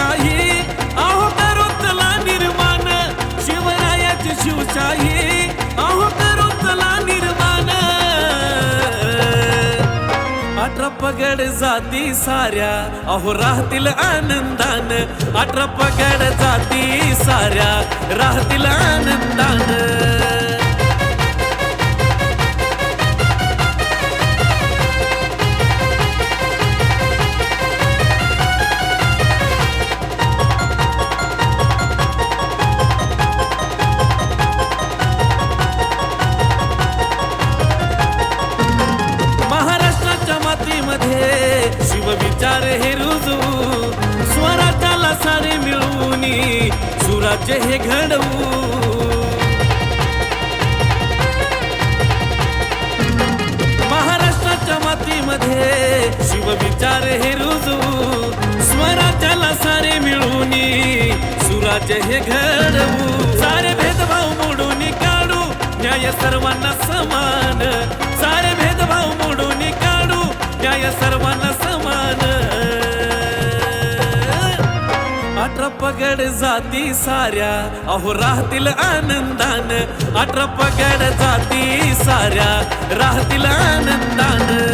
शिवशाही. अहो करुतला निर्माण. शिवरायाची शिवशाही. अहो करुतला निर्माण. आट्रपगड जाती साऱ्या. अहो राहतील आनंदान. आट्रपगड जाती साऱ्या. राहतील आनंदान. विचार हे रुजू. स्वराज्याला सारे मिळवून सुराज्य हे घडवू. महाराष्ट्राच्या मातीमध्ये शिवविचार हे रुजू. स्वराज्याला सारे मिळून सुराज्य हे घडवू. सारे भेदभाव मोडून काढू. न्याय सर्वांना समान. सारे भेदभाव मोडून काढू. न्याय सर्वांना अठरा पगड जाती साऱ्या. अहो राहतील आनंदान अठरा पगड जाती साऱ्या. राहतील आनंदान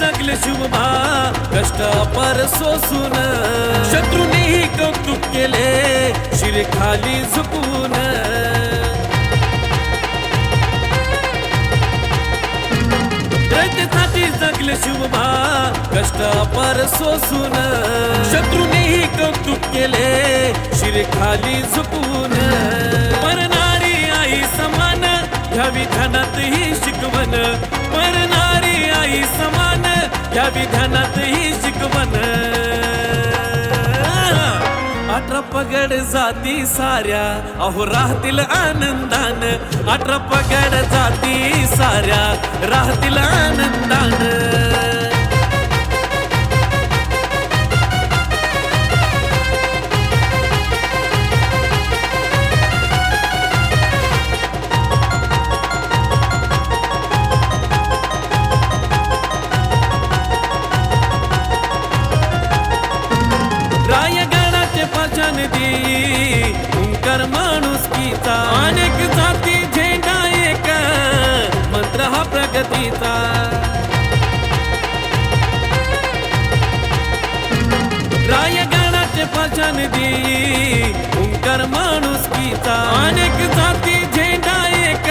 जगले शुभभा कष्ट अपार सोसून. शत्रूनेही कौतुक केले शिरे खाली झुकून. रयतेसाठी जगले शुभभा कष्ट अपार सोसून. शत्रूनेही कौतुक केले शिरे खाली झुकून. मरणारी आई समान घ्यावी धनात ही शिकवण. मरण समान घ्यावी ही शिकवण. अठरा पगड जाती साऱ्या अहो राहतील आनंदान. अठरा पगड जाती साऱ्या राहतील आनंदान. माणूस गीता. अनेक जाती झेंडा एक. मंत्र हा प्रगतीचा. रायगडाचे पाचन दी. ओंकार माणूस गीता. अनेक जाती झेंडा एक.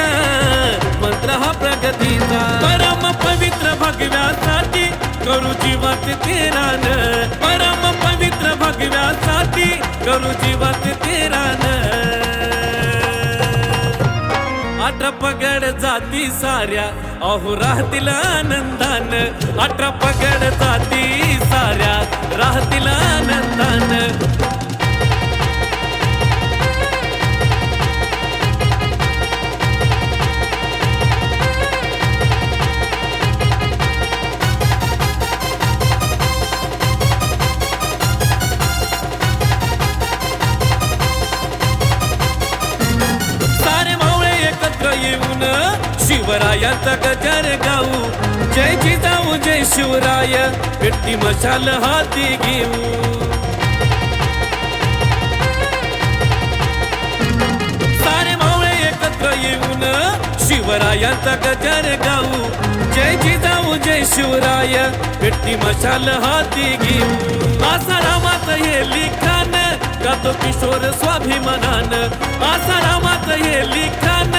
मंत्र हा प्रगतीचा. परम पवित्र भगव्यासाठी करू जीवात तेरान. परम पवित्र भगव्यासाठी करू जीवात पगड जाती साऱ्या. अहो राहतील आनंदान. अठरा पगड जाती साऱ्या. राहतील आनंदान. शिवरायाचा गजर गाऊ। जय जिजाऊ जय शिवराय। पेटी मशाल हाती घेऊ। सारे मावळे एकत्र येऊन शिवरायाचा गजर गाऊ। जय जिजाऊ जय शिवराय। पेटी मशाल हाती घेऊ। आसा रामाचं हे लिखाण गातो किशोर स्वाभिमानान. आसारामात हे लिखाण.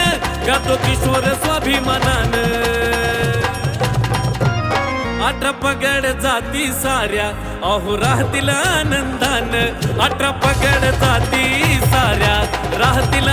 गातो किशोर स्वाभिमानान. अठरा पगड जाती साऱ्या अहो राहतील आनंदान. अठरा पगड जाती साऱ्या राहतील